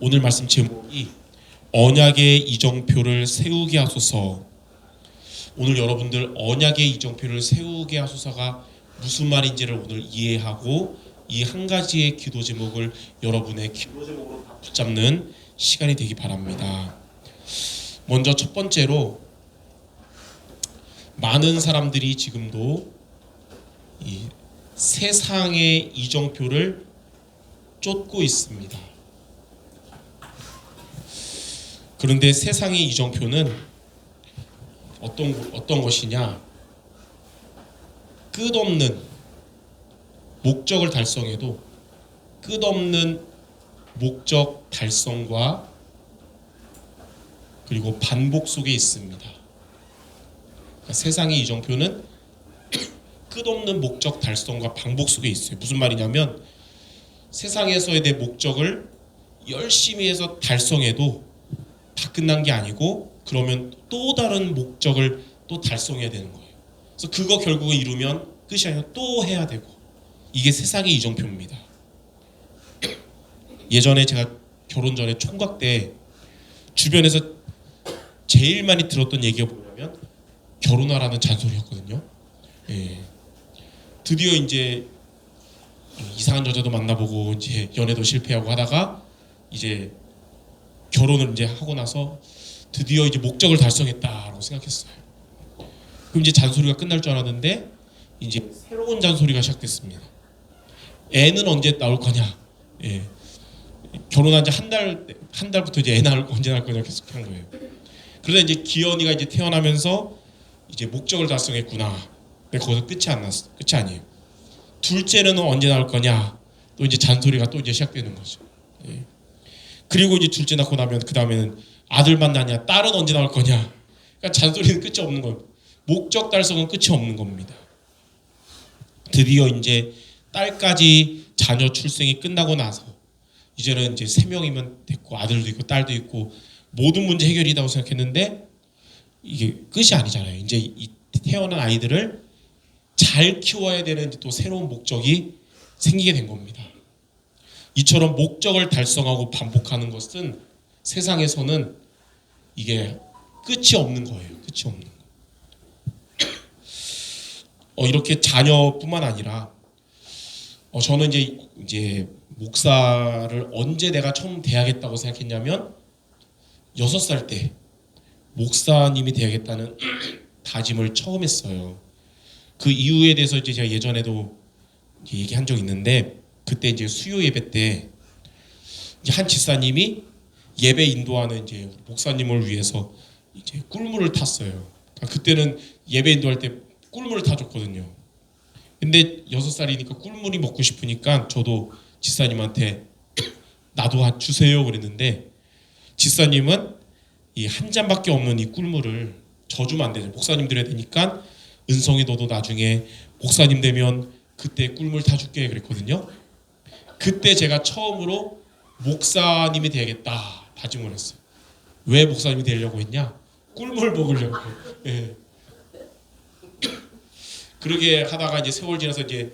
오늘 말씀 제목이 언약의 이정표를 세우게 하소서. 오늘 여러분들 언약의 이정표를 세우게 하소서가 무슨 말인지를 오늘 이해하고 이 한 가지의 기도 제목을 여러분의 기도 제목으로 다 붙잡는 시간이 되기 바랍니다. 먼저 첫 번째로 많은 사람들이 지금도 이 세상의 이정표를 쫓고 있습니다. 그런데 세상의 이정표는 어떤 어떤 것이냐? 끝없는 목적을 달성해도 끝없는 목적 달성과 그리고 반복 속에 있습니다. 그러니까 세상의 이정표는 끝없는 목적 달성과 반복 속에 있어요. 무슨 말이냐면 세상에서의 내 목적을 열심히 해서 달성해도 다 끝난 게 아니고 그러면 또 다른 목적을 또 달성해야 되는 거예요. 그래서 그거 결국에 이루면 끝이 아니라 또 해야 되고 이게 세상의 이정표입니다. 예전에 제가 결혼 전에 총각 때 주변에서 제일 많이 들었던 얘기가 뭐냐면 결혼하라는 잔소리였거든요. 예. 드디어 이제 이상한 여자도 만나보고 이제 연애도 실패하고 하다가 이제 결혼을 이제 하고 나서 드디어 이제 목적을 달성했다라고 생각했어요. 그럼 이제 잔소리가 끝날 줄 알았는데 이제 새로운 잔소리가 시작됐습니다. 애는 언제 나올 거냐? 예. 결혼한 지 한 달 한 달부터 이제 애 낳을 언제 낳을 거냐 계속 한 거예요. 그러다 이제 기현이가 이제 태어나면서 이제 목적을 달성했구나. 근데 거기서 끝이 안 났어. 끝이 아니에요. 둘째는 언제 나올 거냐? 또 이제 잔소리가 또 이제 시작되는 거죠. 예. 그리고 이제 둘째 낳고 나면 그 다음에는 아들만 낳냐? 딸은 언제 나올 거냐? 그러니까 잔소리는 끝이 없는 거예요. 목적 달성은 끝이 없는 겁니다. 드디어 이제 딸까지 자녀 출생이 끝나고 나서 이제는 이제 세 명이면 됐고 아들도 있고 딸도 있고 모든 문제 해결이라고 생각했는데 이게 끝이 아니잖아요. 이제 이 태어난 아이들을 잘 키워야 되는 또 새로운 목적이 생기게 된 겁니다. 이처럼 목적을 달성하고 반복하는 것은 세상에서는 이게 끝이 없는 거예요. 끝이 없는 거. 어, 이렇게 자녀뿐만 아니라 어, 저는 이제 이제 목사를 언제 내가 처음 돼야겠다고 생각했냐면 여섯 살때 목사님이 돼야겠다는 다짐을 처음 했어요. 그 이유에 대해서 이제 제가 예전에도 얘기한 적 있는데 그때 이제 수요 예배 때 한 집사님이 예배 인도하는 이제 목사님을 위해서 이제 꿀물을 탔어요. 그러니까 그때는 예배 인도할 때 꿀물을 타줬거든요. 근데 여섯 살이니까 꿀물이 먹고 싶으니까 저도 집사님한테 나도 한 주세요 그랬는데 집사님은 이 한 잔밖에 없는 이 꿀물을 져주면 안 되죠. 목사님 드려야 되니까 은성이 너도 나중에 목사님 되면 그때 꿀물 타줄게 그랬거든요. 그때 제가 처음으로 목사님이 돼야겠다 다짐을 했어요. 왜 목사님이 되려고 했냐? 꿀물 먹으려고. 예. 그러게 하다가 이제 세월 지나서 이제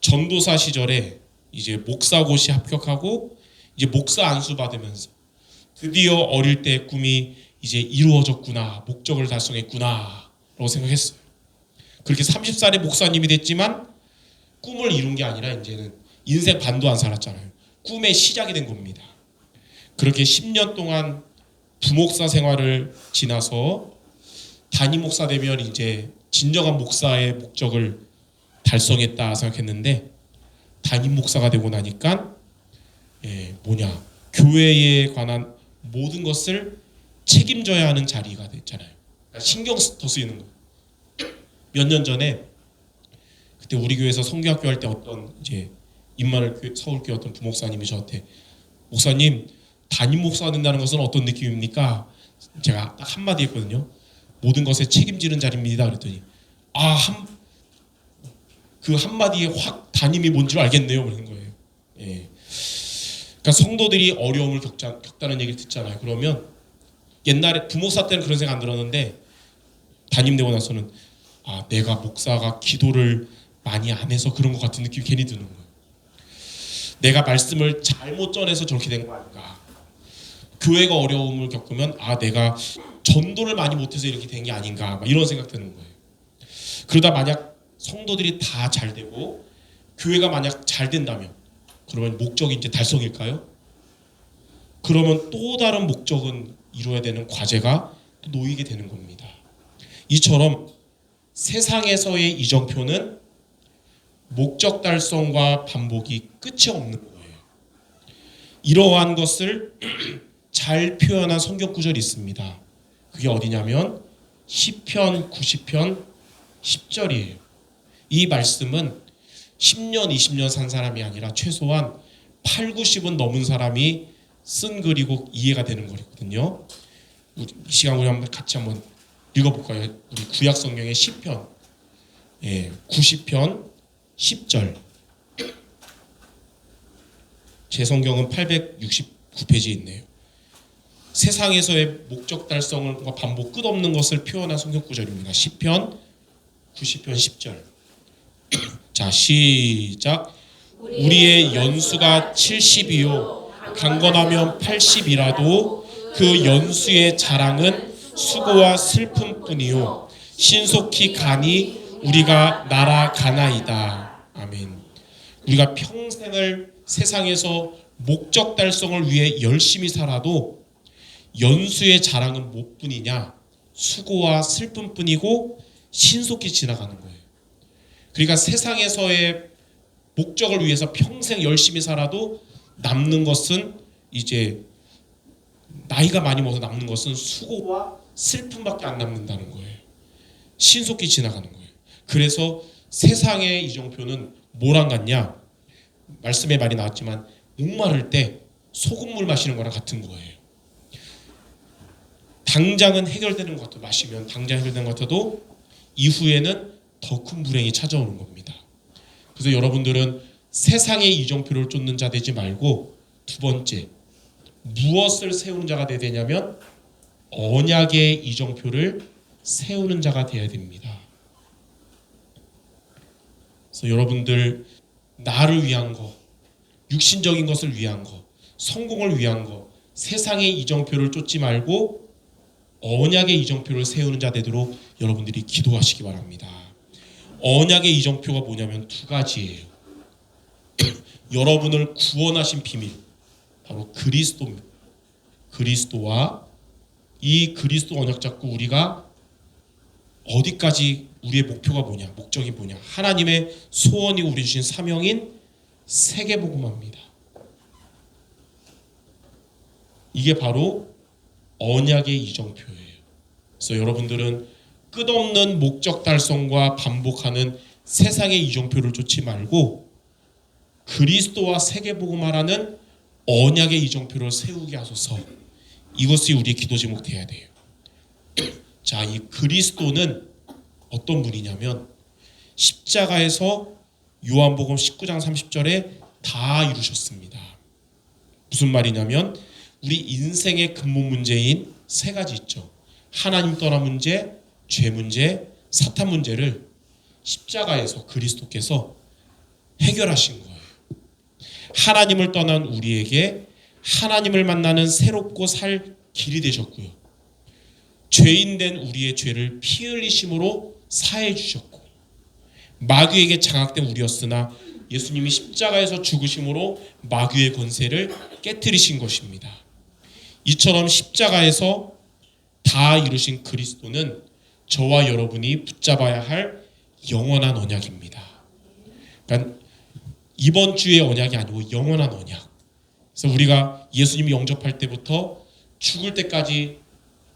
전도사 시절에 이제 목사고시 합격하고 이제 목사 안수 받으면서 드디어 어릴 때 꿈이 이제 이루어졌구나 목적을 달성했구나라고 생각했어요. 그렇게 30살에 목사님이 됐지만 꿈을 이룬 게 아니라 이제는 인생 반도 안 살았잖아요. 꿈의 시작이 된 겁니다. 그렇게 10년 동안 부목사 생활을 지나서 담임 목사 되면 이제 진정한 목사의 목적을 달성했다 생각했는데 담임 목사가 되고 나니까 예, 뭐냐 교회에 관한 모든 것을 책임져야 하는 자리가 됐잖아요. 그러니까 신경 더 쓰이는 거. 몇 년 전에 그때 우리 교회에서 성교학교 할 때 어떤 이제 임마을 서울교회 어떤 부목사님이 저한테 목사님 담임 목사가 된다는 것은 어떤 느낌입니까? 제가 딱 한마디 했거든요. 모든 것에 책임지는 자리입니다. 그랬더니 아 한 그 한마디에 확 담임이 뭔 줄 알겠네요. 그런 거예요. 예. 그러니까 성도들이 어려움을 겪자, 겪다는 얘기를 듣잖아요. 그러면 옛날에 부목사 때는 그런 생각 안 들었는데 담임 되고 나서는 아 내가 목사가 기도를 많이 안 해서 그런 것 같은 느낌이 괜히 드는 거예요. 내가 말씀을 잘못 전해서 저렇게 된 거 아닌가. 교회가 어려움을 겪으면 아 내가 전도를 많이 못해서 이렇게 된 게 아닌가 막 이런 생각 드는 거예요. 그러다 만약 성도들이 다 잘 되고 교회가 만약 잘 된다면 그러면 목적이 이제 달성일까요? 그러면 또 다른 목적은 이루어야 되는 과제가 또 놓이게 되는 겁니다. 이처럼 세상에서의 이정표는 목적 달성과 반복이 끝이 없는 거예요. 이러한 것을 잘 표현한 성경 구절이 있습니다. 그게 어디냐면 시편 90편 10절이에요. 이 말씀은 10년, 20년 산 사람이 아니라 최소한 8, 90은 넘은 사람이 쓴 글이고 이해가 되는 거거든요. 이 시간 우리 한번 같이 한번 읽어볼까요? 우리 구약 성경의 시편, 예, 90편 10절. 제 성경은 869페이지에 있네요. 세상에서의 목적 달성과 반복 끝없는 것을 표현한 성경 구절입니다. 시편 90편 10절. 자, 시작. 우리의 연수가 70이요 강건하면 80이라도 그 연수의 자랑은 수고와 슬픔뿐이요 신속히 가니 우리가 날아가나이다. 우리가 평생을 세상에서 목적 달성을 위해 열심히 살아도 연수의 자랑은 못뿐이냐 수고와 슬픔뿐이고 신속히 지나가는 거예요. 그러니까 세상에서의 목적을 위해서 평생 열심히 살아도 남는 것은 이제 나이가 많이 먹어서 남는 것은 수고와 슬픔밖에 안 남는다는 거예요. 신속히 지나가는 거예요. 그래서 세상의 이정표는 뭐랑 같냐? 말씀에 많이 나왔지만 목마를 때 소금물 마시는 거랑 같은 거예요. 당장은 해결되는 것 같아도 마시면 당장 해결되는 것 같아도 이후에는 더 큰 불행이 찾아오는 겁니다. 그래서 여러분들은 세상의 이정표를 쫓는 자 되지 말고 두 번째 무엇을 세우는 자가 되야 되냐면 언약의 이정표를 세우는 자가 되어야 됩니다. 그래서 여러분들 나를 위한 거, 육신적인 것을 위한 거, 성공을 위한 거, 세상의 이정표를 쫓지 말고 언약의 이정표를 세우는 자 되도록 여러분들이 기도하시기 바랍니다. 언약의 이정표가 뭐냐면 두 가지예요. 여러분을 구원하신 비밀 바로 그리스도입니다. 그리스도와 이 그리스도 언약 잡고 우리가 어디까지 우리의 목표가 뭐냐, 목적이 뭐냐, 하나님의 소원이 우리 주신 사명인 세계복음화입니다. 이게 바로 언약의 이정표예요. 그래서 여러분들은 끝없는 목적 달성과 반복하는 세상의 이정표를 쫓지 말고 그리스도와 세계복음화라는 언약의 이정표를 세우게 하소서. 이것이 우리의 기도 제목 돼야 돼요. 자, 이 그리스도는 어떤 분이냐면 십자가에서 요한복음 19장 30절에 다 이루셨습니다. 무슨 말이냐면 우리 인생의 근본 문제인 세 가지 있죠. 하나님 떠난 문제, 죄 문제, 사탄 문제를 십자가에서 그리스도께서 해결하신 거예요. 하나님을 떠난 우리에게 하나님을 만나는 새롭고 살 길이 되셨고요. 죄인 된 우리의 죄를 피 흘리심으로 사해 주셨고 마귀에게 장악된 우리였으나 예수님이 십자가에서 죽으심으로 마귀의 권세를 깨뜨리신 것입니다. 이처럼 십자가에서 다 이루신 그리스도는 저와 여러분이 붙잡아야 할 영원한 언약입니다. 그러니까 이번 주의 언약이 아니고 영원한 언약. 그래서 우리가 예수님이 영접할 때부터 죽을 때까지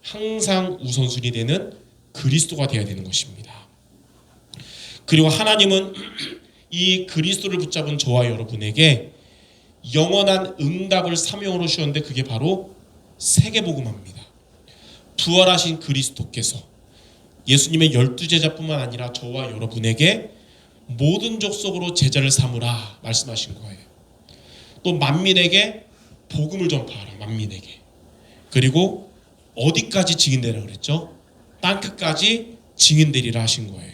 항상 우선순위 되는 그리스도가 되어야 되는 것입니다. 그리고 하나님은 이 그리스도를 붙잡은 저와 여러분에게 영원한 응답을 사명으로 주셨는데 그게 바로 세계복음화입니다. 부활하신 그리스도께서 예수님의 열두 제자뿐만 아니라 저와 여러분에게 모든 족속으로 제자를 삼으라 말씀하신 거예요. 또 만민에게 복음을 전파하라 만민에게. 그리고 어디까지 증인되라 그랬죠? 땅 끝까지 증인되리라 하신 거예요.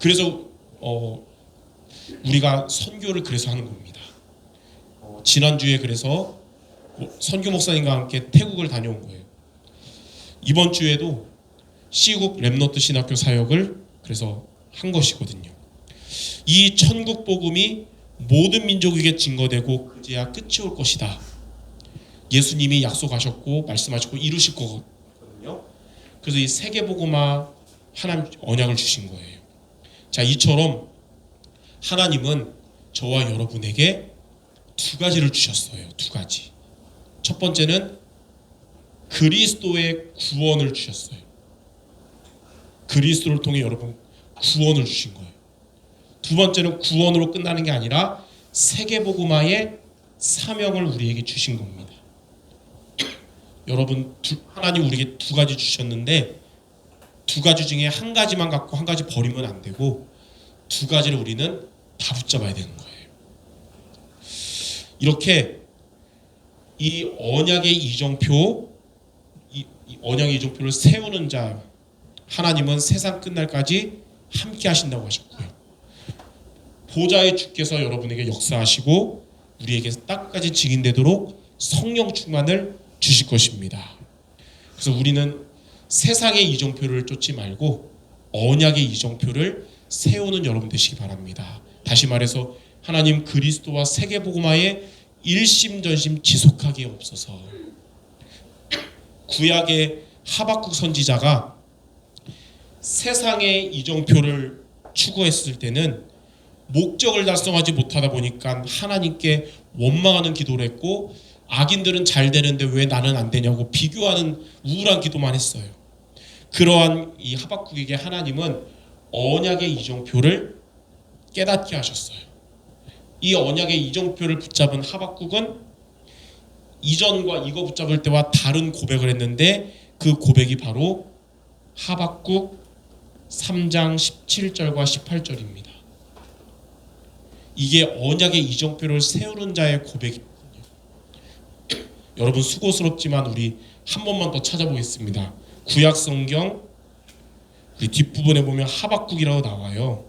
그래서 어, 우리가 선교를 그래서 하는 겁니다. 어, 지난주에 그래서 뭐 선교 목사님과 함께 태국을 다녀온 거예요. 이번 주에도 시국 랩너트 신학교 사역을 그래서 한 것이거든요. 이 천국 복음이 모든 민족에게 증거되고 그제야 끝이 올 것이다. 예수님이 약속하셨고 말씀하셨고 이루실 거거든요. 그래서 이 세계 복음화 하나님 언약을 주신 거예요. 자, 이처럼 하나님은 저와 여러분에게 두 가지를 주셨어요. 두 가지. 첫 번째는 그리스도의 구원을 주셨어요. 그리스도를 통해 여러분 구원을 주신 거예요. 두 번째는 구원으로 끝나는 게 아니라 세계복음화의 사명을 우리에게 주신 겁니다. 여러분 두, 하나님 우리에게 두 가지 주셨는데 두 가지 중에 한 가지만 갖고 한 가지 버리면 안 되고 두 가지를 우리는 다 붙잡아야 되는 거예요. 이렇게 이 언약의 이정표, 이, 이 언약의 이정표를 세우는 자 하나님은 세상 끝날까지 함께 하신다고 하셨고요. 보좌의 주께서 여러분에게 역사하시고 우리에게 딱까지 증인되도록 성령 충만을 주실 것입니다. 그래서 우리는 세상의 이정표를 쫓지 말고 언약의 이정표를 세우는 여러분 되시기 바랍니다. 다시 말해서 하나님 그리스도와 세계 복음화에 일심전심 지속하게 없어서 구약의 하박국 선지자가 세상의 이정표를 추구했을 때는 목적을 달성하지 못하다 보니까 하나님께 원망하는 기도를 했고 악인들은 잘 되는데 왜 나는 안 되냐고 비교하는 우울한 기도만 했어요. 그러한 이 하박국에게 하나님은 언약의 이정표를 깨닫게 하셨어요. 이 언약의 이정표를 붙잡은 하박국은 이전과 이거 붙잡을 때와 다른 고백을 했는데 그 고백이 바로 하박국 3장 17절과 18절입니다. 이게 언약의 이정표를 세우는 자의 고백이거든요. 여러분 수고스럽지만 우리 한 번만 더 찾아보겠습니다. 구약 성경 그 뒷부분에 보면 하박국이라고 나와요.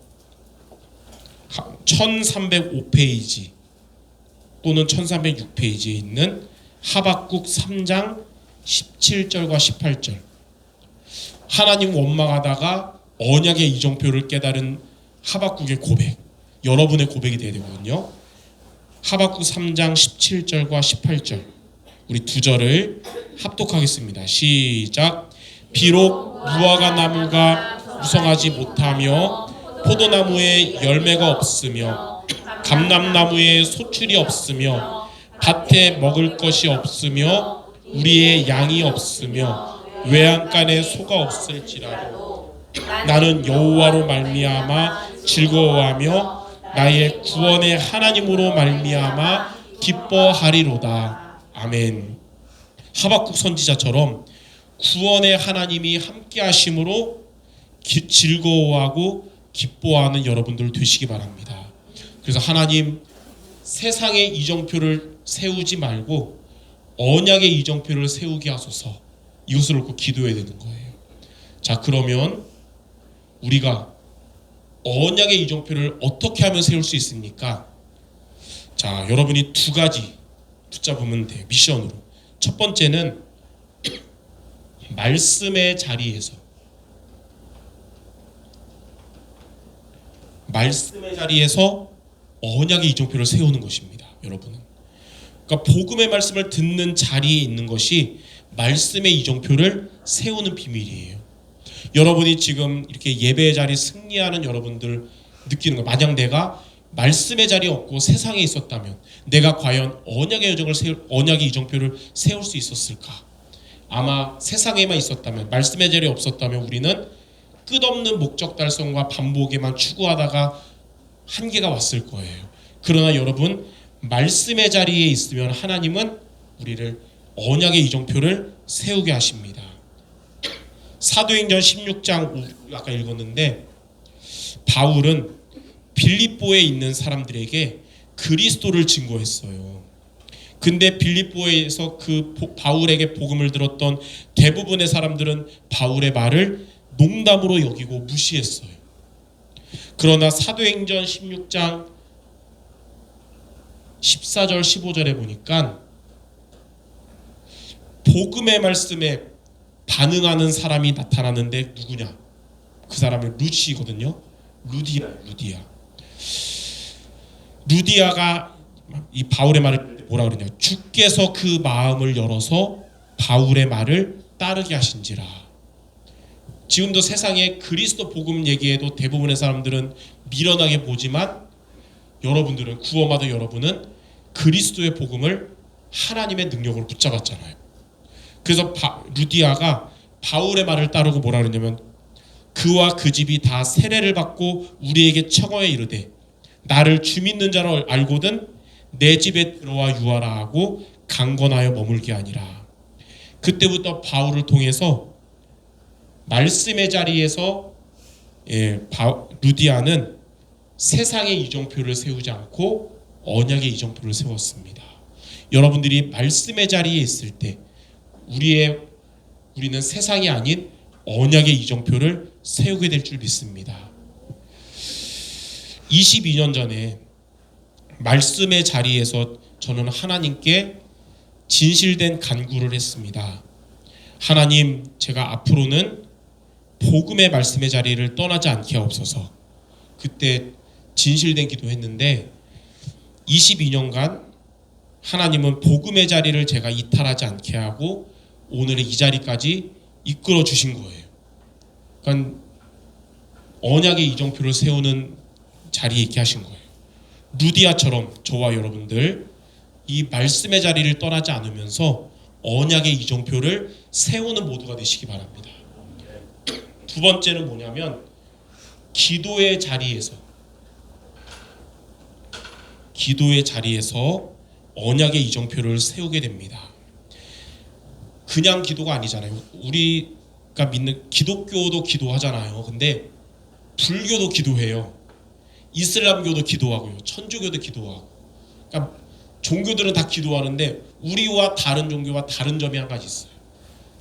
1305페이지 또는 1306페이지에 있는 하박국 3장 17절과 18절. 하나님 원망하다가 언약의 이정표를 깨달은 하박국의 고백. 여러분의 고백이 되어야 되거든요. 하박국 3장 17절과 18절. 우리 두 절을 합독하겠습니다. 시작. 비록 무화과 나무가 무성하지 못하며 포도나무에 열매가 없으며 감람나무에 소출이 없으며 밭에 먹을 것이 없으며 우리의 양이 없으며 외양간에 소가 없을지라도 나는 여호와로 말미암아 즐거워하며 나의 구원의 하나님으로 말미암아 기뻐하리로다. 아멘. 하박국 선지자처럼 구원의 하나님이 함께 하심으로 기- 즐거워하고 기뻐하는 여러분들 되시기 바랍니다. 그래서 하나님 세상의 이정표를 세우지 말고 언약의 이정표를 세우게 하소서. 이것을 놓고 기도해야 되는 거예요. 자, 그러면 우리가 언약의 이정표를 어떻게 하면 세울 수 있습니까? 자, 여러분이 두 가지 붙잡으면 돼요. 미션으로. 첫 번째는 말씀의 자리에서 말씀의 자리에서 언약의 이정표를 세우는 것입니다. 여러분은. 그러니까 복음의 말씀을 듣는 자리에 있는 것이 말씀의 이정표를 세우는 비밀이에요. 여러분이 지금 이렇게 예배의 자리 승리하는 여러분들 느끼는 거 만약 내가 말씀의 자리에 없고 세상에 있었다면 내가 과연 언약의 여정을 세울 언약의 이정표를 세울 수 있었을까? 아마 세상에만 있었다면 말씀의 자리에 없었다면 우리는 끝없는 목적 달성과 반복에만 추구하다가 한계가 왔을 거예요. 그러나 여러분 말씀의 자리에 있으면 하나님은 우리를 언약의 이정표를 세우게 하십니다. 사도행전 16장 아까 읽었는데 바울은 빌립보에 있는 사람들에게 그리스도를 증거했어요. 근데 빌립보에서 그 보- 바울에게 복음을 들었던 대부분의 사람들은 바울의 말을 농담으로 여기고 무시했어요. 그러나 사도행전 16장 14절 15절에 보니까 복음의 말씀에 반응하는 사람이 나타나는데 누구냐? 그 사람이 루시거든요. 루디아, 루디아. 루디아가 이 바울의 말을 뭐라 그러냐? 주께서 그 마음을 열어서 바울의 말을 따르게 하신지라. 지금도 세상에 그리스도 복음 얘기해도 대부분의 사람들은 미련하게 보지만 여러분들은 구원받은 여러분은 그리스도의 복음을 하나님의 능력으로 붙잡았잖아요. 그래서 바, 루디아가 바울의 말을 따르고 뭐라 그러냐면 그와 그 집이 다 세례를 받고 우리에게 청어에 이르되 나를 주 믿는 자로 알고든 내 집에 들어와 유하라 하고 강건하여 머물게 아니라 그때부터 바울을 통해서 말씀의 자리에서 예, 바, 루디아는 세상의 이정표를 세우지 않고 언약의 이정표를 세웠습니다. 여러분들이 말씀의 자리에 있을 때 우리의 우리는 세상이 아닌 언약의 이정표를 세우게 될 줄 믿습니다. 22년 전에 말씀의 자리에서 저는 하나님께 진실된 간구를 했습니다. 하나님, 제가 앞으로는 복음의 말씀의 자리를 떠나지 않게 하옵소서. 그때 진실된 기도했는데 22년간 하나님은 복음의 자리를 제가 이탈하지 않게 하고 오늘의 이 자리까지 이끌어 주신 거예요. 그러니까 언약의 이정표를 세우는 자리에 있게 하신 거예요. 루디아처럼 저와 여러분들 이 말씀의 자리를 떠나지 않으면서 언약의 이정표를 세우는 모두가 되시기 바랍니다. 두 번째는 뭐냐면 기도의 자리에서 기도의 자리에서 언약의 이정표를 세우게 됩니다. 그냥 기도가 아니잖아요. 우리가 믿는 기독교도 기도하잖아요. 근데 불교도 기도해요. 이슬람교도 기도하고요. 천주교도 기도하고. 그러니까 종교들은 다 기도하는데 우리와 다른 종교와 다른 점이 한 가지 있어요.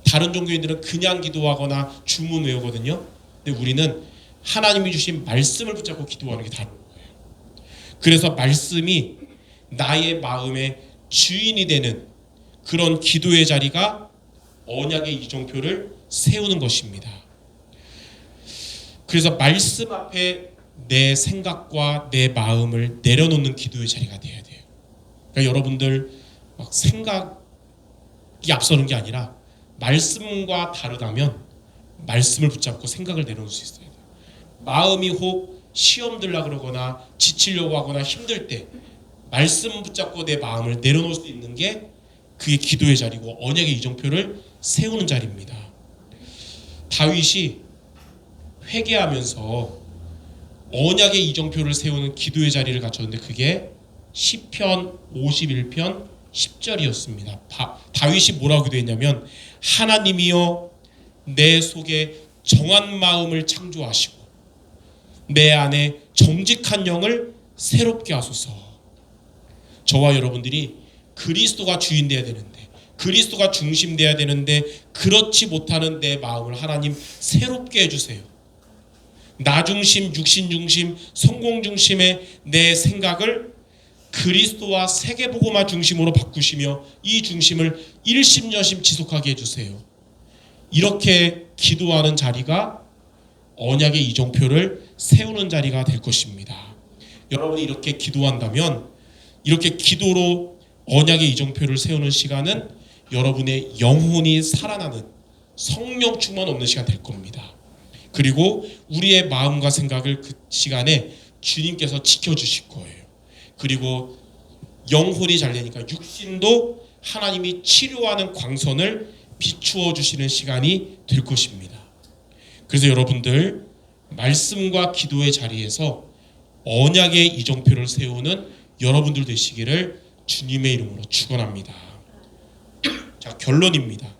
다른 종교인들은 그냥 기도하거나 주문 외우거든요. 근데 우리는 하나님이 주신 말씀을 붙잡고 기도하는 게 다른 거예요. 그래서 말씀이 나의 마음의 주인이 되는 그런 기도의 자리가 언약의 이정표를 세우는 것입니다. 그래서 말씀 앞에 내 생각과 내 마음을 내려놓는 기도의 자리가 돼야 돼요. 그러니까 여러분들 막 생각이 앞서는 게 아니라 말씀과 다르다면 말씀을 붙잡고 생각을 내려놓을 수 있어야 돼요. 마음이 혹 시험 들라 그러거나 지치려고 하거나 힘들 때 말씀 붙잡고 내 마음을 내려놓을 수 있는 게 그게 기도의 자리고 언약의 이정표를 세우는 자리입니다. 다윗이 회개하면서 언약의 이정표를 세우는 기도의 자리를 갖췄는데 그게 시편 51편 10절이었습니다. 다윗이 뭐라고 기도했냐면 하나님이여 내 속에 정한 마음을 창조하시고 내 안에 정직한 영을 새롭게 하소서. 저와 여러분들이 그리스도가 주인 되어야 되는데 그리스도가 중심 되어야 되는데 그렇지 못하는 내 마음을 하나님 새롭게 해 주세요. 나 중심, 육신 중심, 성공 중심의 내 생각을 그리스도와 세계보고마 중심으로 바꾸시며 이 중심을 일심여심 지속하게 해주세요. 이렇게 기도하는 자리가 언약의 이종표를 세우는 자리가 될 것입니다. 여러분이 이렇게 기도한다면 이렇게 기도로 언약의 이종표를 세우는 시간은 여러분의 영혼이 살아나는 성령 충만 없는 시간 될 겁니다. 그리고 우리의 마음과 생각을 그 시간에 주님께서 지켜주실 거예요. 그리고 영혼이 잘 되니까 육신도 하나님이 치료하는 광선을 비추어 주시는 시간이 될 것입니다. 그래서 여러분들 말씀과 기도의 자리에서 언약의 이정표를 세우는 여러분들 되시기를 주님의 이름으로 축원합니다. 자, 결론입니다.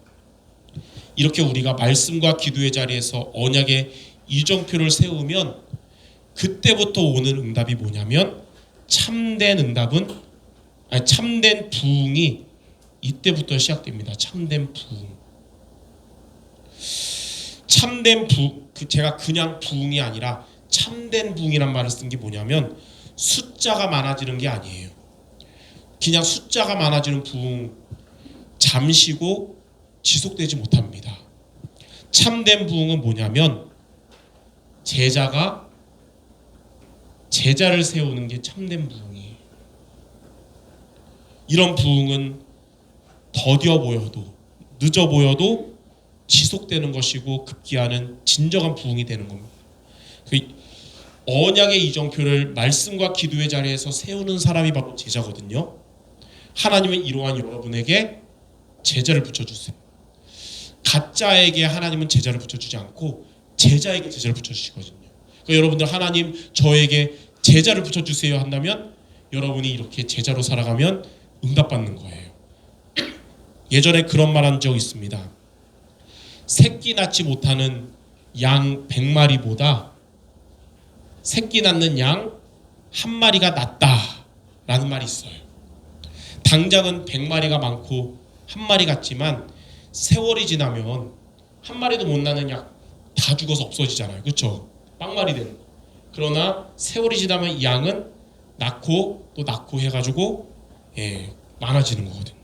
이렇게 우리가 말씀과 기도의 자리에서 언약의 이정표를 세우면 그때부터 오는 응답이 뭐냐면 참된 응답은 아니, 참된 부흥이 이때부터 시작됩니다. 참된 부흥. 참된 부, 그 제가 그냥 부흥이 아니라 참된 부흥이란 말을 쓴 게 뭐냐면 숫자가 많아지는 게 아니에요. 그냥 숫자가 많아지는 부흥 잠시고 지속되지 못합니다. 참된 부흥은 뭐냐면 제자가 제자를 세우는 게 참된 부흥이에요. 이런 부흥은 더뎌 보여도 늦어 보여도 지속되는 것이고 급기야는 진정한 부흥이 되는 겁니다. 그 언약의 이정표를 말씀과 기도의 자리에서 세우는 사람이 바로 제자거든요. 하나님은 이러한 여러분에게 제자를 붙여주세요. 가짜에게 하나님은 제자를 붙여주지 않고 제자에게 제자를 붙여주시거든요. 그러니까 여러분들 하나님 저에게 제자를 붙여주세요 한다면 여러분이 이렇게 제자로 살아가면 응답받는 거예요. 예전에 그런 말 한 적 있습니다. 새끼 낳지 못하는 양 100마리보다 새끼 낳는 양 한 마리가 낫다라는 말이 있어요. 당장은 100마리가 많고 한 마리 같지만 세월이 지나면 한 마리도 못 낳는 양다 죽어서 없어지잖아요. 그렇죠? 거. 그러나 세월이 지나면 이 양은 낳고 또 낳고 해가지고 예, 많아지는 거거든요.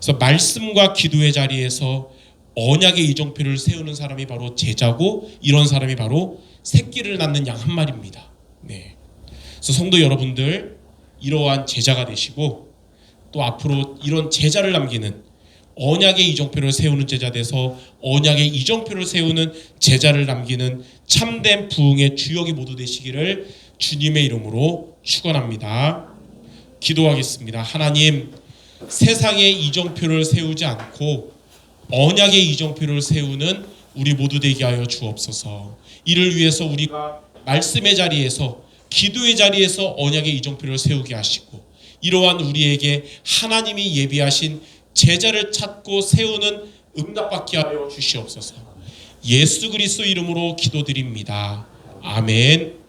그래서 말씀과 기도의 자리에서 언약의 이정표를 세우는 사람이 바로 제자고 이런 사람이 바로 새끼를 낳는 양 한 마리입니다. 네. 그래서 성도 여러분들 이러한 제자가 되시고 또 앞으로 이런 제자를 남기는 언약의 이정표를 세우는 제자 돼서 언약의 이정표를 세우는 제자를 남기는 참된 부흥의 주역이 모두 되시기를 주님의 이름으로 축원합니다. 기도하겠습니다. 하나님 세상의 이정표를 세우지 않고 언약의 이정표를 세우는 우리 모두 되게 하여 주옵소서. 이를 위해서 우리가 말씀의 자리에서 기도의 자리에서 언약의 이정표를 세우게 하시고 이러한 우리에게 하나님이 예비하신 제자를 찾고 세우는 응답받게 하여 주시옵소서. 예수 그리스도 이름으로 기도드립니다. 아멘.